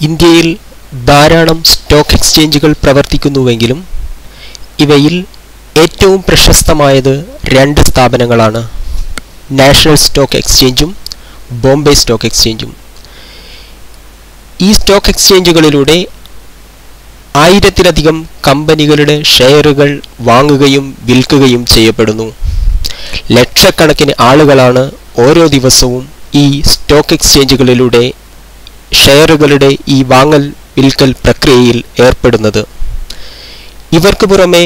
ഇന്ത്യയിൽ ധാരാളം സ്റ്റോക്ക് എക്സ്ചേഞ്ചുകൾ പ്രവർത്തിക്കുന്നുവെങ്കിലും ഇവയിൽ ഏറ്റവും പ്രശസ്തമായത് രണ്ട് സ്ഥാപനങ്ങളാണ്. നാഷണൽ സ്റ്റോക്ക് എക്സ്ചേഞ്ചും ബോംബെ സ്റ്റോക്ക് എക്സ്ചേഞ്ചും. ഈ സ്റ്റോക്ക് എക്സ്ചേഞ്ചുകളിലൂടെ ആയിരത്തിലധികം കമ്പനികളുടെ ഷെയറുകൾ വാങ്ങുകയും വിൽക്കുകയും ചെയ്യപ്പെടുന്നു. ലക്ഷക്കണക്കിന് ആളുകളാണ് ഓരോ ദിവസവും ഈ സ്റ്റോക്ക് എക്സ്ചേഞ്ചുകളിലൂടെ ഷെയറുകളുടെ ഈ വാങ്ങൽ വിൽക്കൽ പ്രക്രിയയിൽ ഏർപ്പെടുന്നത്. ഇവർക്ക് പുറമെ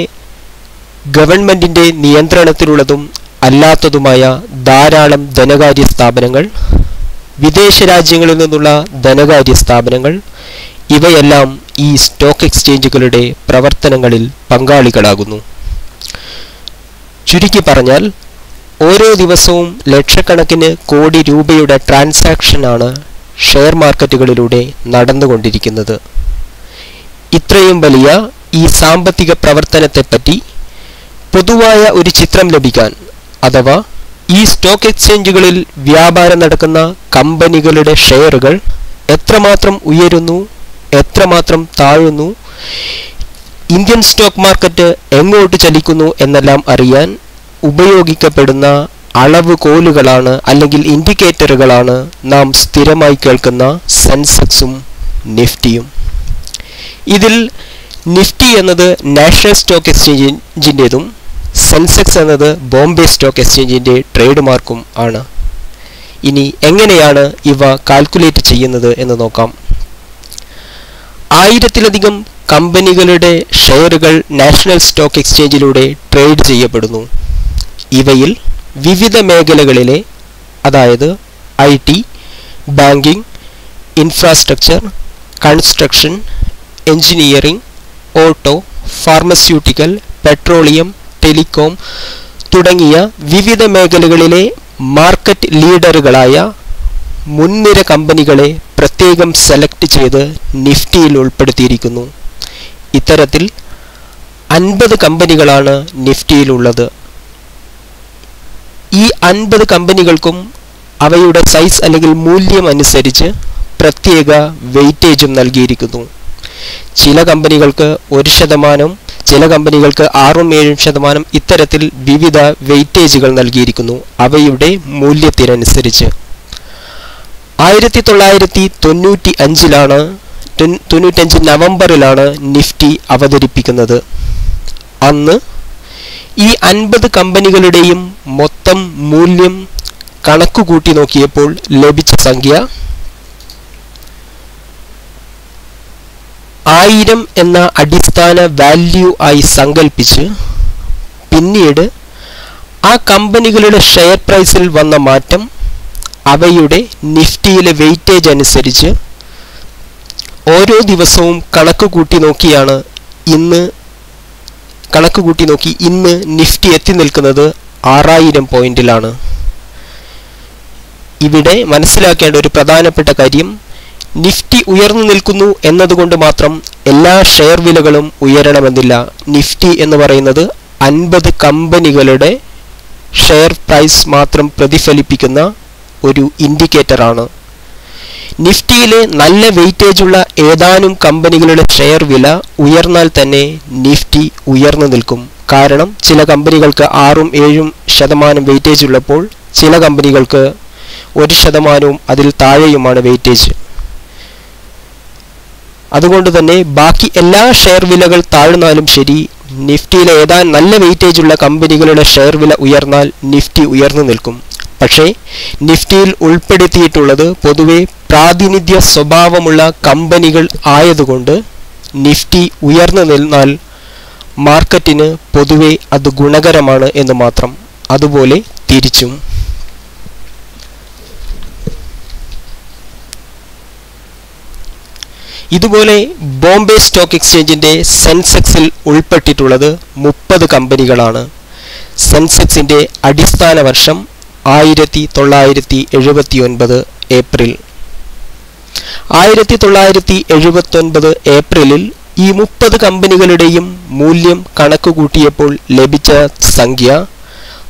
ഗവൺമെന്റിന്റെ നിയന്ത്രണത്തിലുള്ളതും അല്ലാത്തതുമായ ധാരാളം ധനകാര്യ സ്ഥാപനങ്ങൾ വിദേശ രാജ്യങ്ങളിൽ നിന്നുള്ള ധനകാര്യ സ്ഥാപനങ്ങൾ ഇവയെല്ലാം ഈ സ്റ്റോക്ക് എക്സ്ചേഞ്ചുകളുടെ പ്രവർത്തനങ്ങളിൽ പങ്കാളികളാകുന്നു. ചുരുക്കി പറഞ്ഞാൽ ഓരോ ദിവസവും ലക്ഷക്കണക്കിന് കോടി രൂപയുടെ ട്രാൻസാക്ഷനാണ് ഷെയർ മാർക്കറ്റുകളിലൂടെ നടന്നുകൊണ്ടിരിക്കുന്നത്. ഇത്രയും വലിയ ഈ സാമ്പത്തിക പ്രവർത്തനത്തെപ്പറ്റി പൊതുവായ ഒരു ചിത്രം ലഭിക്കാൻ അഥവാ ഈ സ്റ്റോക്ക് എക്സ്ചേഞ്ചുകളിൽ വ്യാപാരം നടക്കുന്ന കമ്പനികളുടെ ഷെയറുകൾ എത്രമാത്രം ഉയരുന്നു എത്രമാത്രം താഴുന്നു ഇന്ത്യൻ സ്റ്റോക്ക് മാർക്കറ്റ് എങ്ങോട്ട് ചലിക്കുന്നു എന്നെല്ലാം അറിയാൻ ഉപയോഗിക്കപ്പെടുന്ന അളവ് കോലുകളാണ് അല്ലെങ്കിൽ ഇൻഡിക്കേറ്ററുകളാണ് നാം സ്ഥിരമായി കേൾക്കുന്ന സെൻസെക്സും നിഫ്റ്റിയും. ഇതിൽ നിഫ്റ്റി എന്നത് നാഷണൽ സ്റ്റോക്ക് എക്സ്ചേഞ്ചിന്റെതും സെൻസെക്സ് എന്നത് ബോംബെ സ്റ്റോക്ക് എക്സ്ചേഞ്ചിന്റെ ട്രേഡ് മാർക്കും ആണ്. ഇനി എങ്ങനെയാണ് ഇവ കാൽക്കുലേറ്റ് ചെയ്യുന്നത് എന്ന് നോക്കാം. ആയിരത്തിലധികം കമ്പനികളുടെ ഷെയറുകൾ നാഷണൽ സ്റ്റോക്ക് എക്സ്ചേഞ്ചിലൂടെ ട്രേഡ് ചെയ്യപ്പെടുന്നു. ഇവയിൽ വിവിധ മേഖലകളിലെ അതായത് I T banking infrastructure construction engineering auto pharmaceutical petroleum telecom തുടങ്ങിയ വിവിധ മേഖലകളിലെ മാർക്കറ്റ് ലീഡറുകളായ മുൻനിര കമ്പനികളെ പ്രത്യേകം സെലക്ട് ചെയ്ത് നിഫ്റ്റിയിൽ ഉൾപ്പെടുത്തിയിരിക്കുന്നു. ഇത്തരത്തിൽ അൻപത് കമ്പനികളാണ് നിഫ്റ്റിയിലുള്ളത്. ഈ അൻപത് കമ്പനികൾക്കും അവയുടെ സൈസ് അല്ലെങ്കിൽ മൂല്യം അനുസരിച്ച് പ്രത്യേക വെയിറ്റേജും നൽകിയിരിക്കുന്നു. ചില കമ്പനികൾക്ക് ഒരു ശതമാനം ചില കമ്പനികൾക്ക് ആറും ഏഴും ശതമാനം ഇത്തരത്തിൽ വിവിധ വെയിറ്റേജുകൾ നൽകിയിരിക്കുന്നു. അവയുടെ മൂല്യത്തിനനുസരിച്ച്. ആയിരത്തി തൊള്ളായിരത്തി തൊണ്ണൂറ്റി അഞ്ചിലാണ് തൊണ്ണൂറ്റഞ്ച് നവംബറിലാണ് നിഫ്റ്റി അവതരിപ്പിക്കുന്നത്. അന്ന് ഈ അൻപത് കമ്പനികളുടെയും മൊത്തം മൂല്യം കണക്കുകൂട്ടി നോക്കിയപ്പോൾ ലഭിച്ച സംഖ്യ ആയിരം എന്ന അടിസ്ഥാന വാല്യൂ ആയി സങ്കല്പിച്ച് പിന്നീട് ആ കമ്പനികളുടെ ഷെയർ പ്രൈസിൽ വന്ന മാറ്റം അവയുടെ നിഫ്റ്റിയിലെ വെയിറ്റേജ് അനുസരിച്ച് ഓരോ ദിവസവും കണക്ക് കൂട്ടി നോക്കിയാണ് ഇന്ന് കണക്ക് കൂട്ടി നോക്കി ഇന്ന് നിഫ്റ്റി എത്തി നിൽക്കുന്നത് ആറായിരം പോയിന്റിലാണ്. ഇവിടെ മനസ്സിലാക്കേണ്ട ഒരു പ്രധാനപ്പെട്ട കാര്യം നിഫ്റ്റി ഉയർന്നു നിൽക്കുന്നു എന്നതുകൊണ്ട് മാത്രം എല്ലാ ഷെയർ വിലകളും ഉയരണമെന്നില്ല. നിഫ്റ്റി എന്ന് പറയുന്നത് അൻപത് കമ്പനികളുടെ ഷെയർ പ്രൈസ് മാത്രം പ്രതിഫലിപ്പിക്കുന്ന ഒരു ഇൻഡിക്കേറ്ററാണ്. നിഫ്റ്റിയിലെ നല്ല വെയിറ്റേജ് ഉള്ള ഏതാനും കമ്പനികളുടെ ഷെയർ വില ഉയർന്നാൽ തന്നെ നിഫ്റ്റി ഉയർന്നു നിൽക്കും. കാരണം ചില കമ്പനികൾക്ക് ആറും ഏഴും ശതമാനം വെയിറ്റേജ് ഉള്ളപ്പോൾ ചില കമ്പനികൾക്ക് ഒരു ശതമാനവും അതിൽ താഴെയുമാണ് വെയിറ്റേജ്. അതുകൊണ്ട് തന്നെ ബാക്കി എല്ലാ ഷെയർ വിലകൾ താഴ്ന്നാലും ശരി നിഫ്റ്റിയിലെ ഏതാനും നല്ല വെയിറ്റേജ് ഉള്ള കമ്പനികളുടെ ഷെയർ വില ഉയർന്നാൽ നിഫ്റ്റി ഉയർന്നു നിൽക്കും. പക്ഷേ നിഫ്റ്റിയിൽ ഉൾപ്പെടുത്തിയിട്ടുള്ളത് പൊതുവെ പ്രാതിനിധ്യ സ്വഭാവമുള്ള കമ്പനികൾ ആയതുകൊണ്ട് നിഫ്റ്റി ഉയർന്നു നിന്നാൽ മാർക്കറ്റിന് പൊതുവെ അത് ഗുണകരമാണ് എന്ന് മാത്രം അതുപോലെ തിരിച്ചും. ഇതുപോലെ ബോംബെ സ്റ്റോക്ക് എക്സ്ചേഞ്ചിന്റെ സെൻസെക്സിൽ ഉൾപ്പെട്ടിട്ടുള്ളത് മുപ്പത് കമ്പനികളാണ്. സെൻസെക്സിന്റെ അടിസ്ഥാന വർഷം ആയിരത്തി തൊള്ളായിരത്തി എഴുപത്തി ഒൻപത് ഏപ്രിൽ. ആയിരത്തി തൊള്ളായിരത്തി എഴുപത്തി ഒൻപത് ഏപ്രിലിൽ ഈ മുപ്പത് കമ്പനികളുടെയും മൂല്യം കണക്ക് കൂട്ടിയപ്പോൾ ലഭിച്ച സംഖ്യ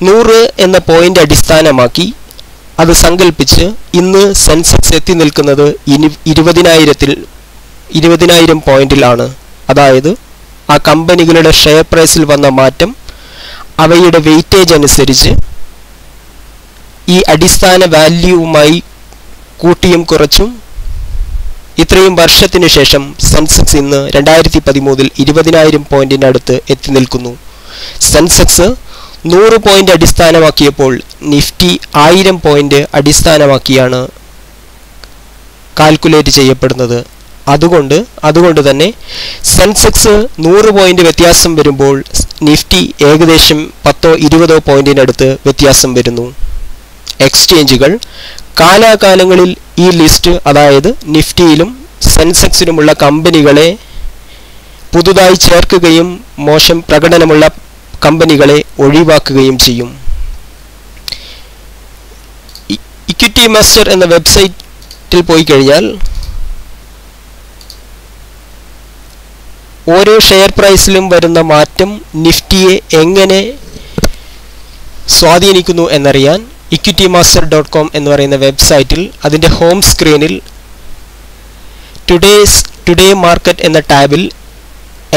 നൂറ് എന്ന പോയിന്റ് അടിസ്ഥാനമാക്കി അത് സങ്കല്പിച്ച് ഇന്ന് സെൻസെക്സ് എത്തി നിൽക്കുന്നത് ഇനി ഇരുപതിനായിരത്തിൽ ഇരുപതിനായിരം പോയിന്റിലാണ് അതായത് ആ കമ്പനികളുടെ ഷെയർ പ്രൈസിൽ വന്ന മാറ്റം അവയുടെ വെയിറ്റേജ് അനുസരിച്ച് ഈ അടിസ്ഥാന വാല്യൂവുമായി കൂട്ടിയും കുറച്ചും ഇത്രയും വർഷത്തിനു ശേഷം സെൻസെക്സ് ഇന്ന് രണ്ടായിരത്തി പതിമൂന്നിൽ ഇരുപതിനായിരം പോയിന്റിനടുത്ത് എത്തി നിൽക്കുന്നു. സെൻസെക്സ് നൂറ് പോയിന്റ് അടിസ്ഥാനമാക്കിയപ്പോൾ നിഫ്റ്റി ആയിരം പോയിന്റ് അടിസ്ഥാനമാക്കിയാണ് കാൽക്കുലേറ്റ് ചെയ്യപ്പെടുന്നത്. അതുകൊണ്ട് അതുകൊണ്ട് തന്നെ സെൻസെക്സ് നൂറ് പോയിന്റ് വ്യത്യാസം വരുമ്പോൾ നിഫ്റ്റി ഏകദേശം പത്തോ ഇരുപതോ പോയിന്റിനടുത്ത് വ്യത്യാസം വരുന്നു. എക്സ്ചേഞ്ചുകൾ കാലാകാലങ്ങളിൽ ഈ ലിസ്റ്റ് അതായത് നിഫ്റ്റിയിലും സെൻസെക്സിലുമുള്ള കമ്പനികളെ പുതുതായി ചേർക്കുകയും മോശം പ്രകടനമുള്ള കമ്പനികളെ ഒഴിവാക്കുകയും ചെയ്യും. ഇക്വിറ്റി മാസ്റ്റർ എന്ന വെബ്സൈറ്റിൽ പോയി കഴിഞ്ഞാൽ ഓരോ ഷെയർ പ്രൈസിലും വരുന്ന മാറ്റം നിഫ്റ്റിയെ എങ്ങനെ സ്വാധീനിക്കുന്നു എന്നറിയാൻ ഇക്വിറ്റി മാസ്റ്റർ ഡോട്ട് കോം എന്ന് പറയുന്ന വെബ്സൈറ്റിൽ അതിന്റെ ഹോം സ്ക്രീനിൽ ടുഡേസ് ടുഡേ മാർക്കറ്റ് എന്ന ടാബിൽ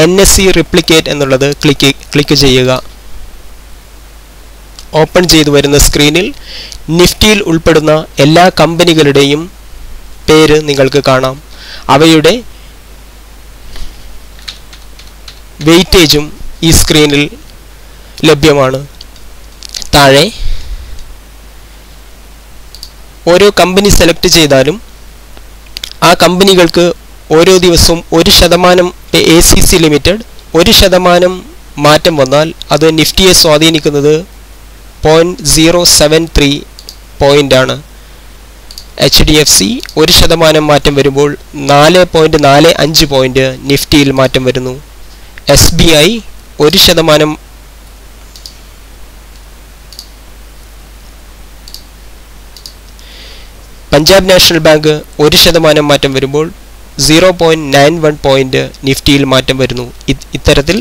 എൻ എസ് സി റിപ്ലിക്കേറ്റ് എന്നുള്ളത് ക്ലിക്ക് ക്ലിക്ക് ചെയ്യുക. ഓപ്പൺ ചെയ്തു വരുന്ന സ്ക്രീനിൽ നിഫ്റ്റിയിൽ ഉൾപ്പെടുന്ന എല്ലാ കമ്പനികളുടെയും പേര് നിങ്ങൾക്ക് കാണാം. അവയുടെ വെയിറ്റേജും ഈ സ്ക്രീനിൽ ലഭ്യമാണ്. താഴെ ഓരോ കമ്പനി സെലക്ട് ചെയ്താലും ആ കമ്പനികൾക്ക് ഓരോ ദിവസവും ഒരു ശതമാനം എ സി സി ലിമിറ്റഡ് ഒരു ശതമാനം മാറ്റം വന്നാൽ അത് നിഫ്റ്റിയെ സ്വാധീനിക്കുന്നത് പോയിന്റ് സീറോ സെവൻ ത്രീ പോയിന്റാണ് എച്ച് ഡി എഫ് സി ഒരു ശതമാനം മാറ്റം വരുമ്പോൾ നാല് പോയിന്റ് നാല് അഞ്ച് പോയിന്റ് നിഫ്റ്റിയിൽ മാറ്റം വരുന്നു. എസ് ബി ഐ ഒരു ശതമാനം പഞ്ചാബ് നാഷണൽ ബാങ്ക് ഒരു ശതമാനം മാറ്റം വരുമ്പോൾ സീറോ പോയിന്റ് നയൻ വൺ നിഫ്റ്റിയിൽ മാറ്റം വരുന്നു. ഇത്തരത്തിൽ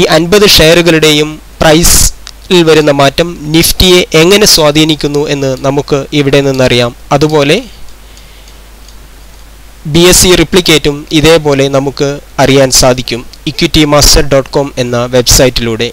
ഈ അൻപത് ഷെയറുകളുടെയും പ്രൈസിൽ വരുന്ന മാറ്റം നിഫ്റ്റിയെ എങ്ങനെ സ്വാധീനിക്കുന്നു എന്ന് നമുക്ക് ഇവിടെ നിന്നറിയാം. അതുപോലെ ബി എസ് സി റിപ്ലിക്കേറ്റും ഇതേപോലെ നമുക്ക് അറിയാൻ സാധിക്കും. ഇക്വിറ്റി മാസ്റ്റർ ഡോട്ട് കോം എന്ന വെബ്സൈറ്റിലൂടെ.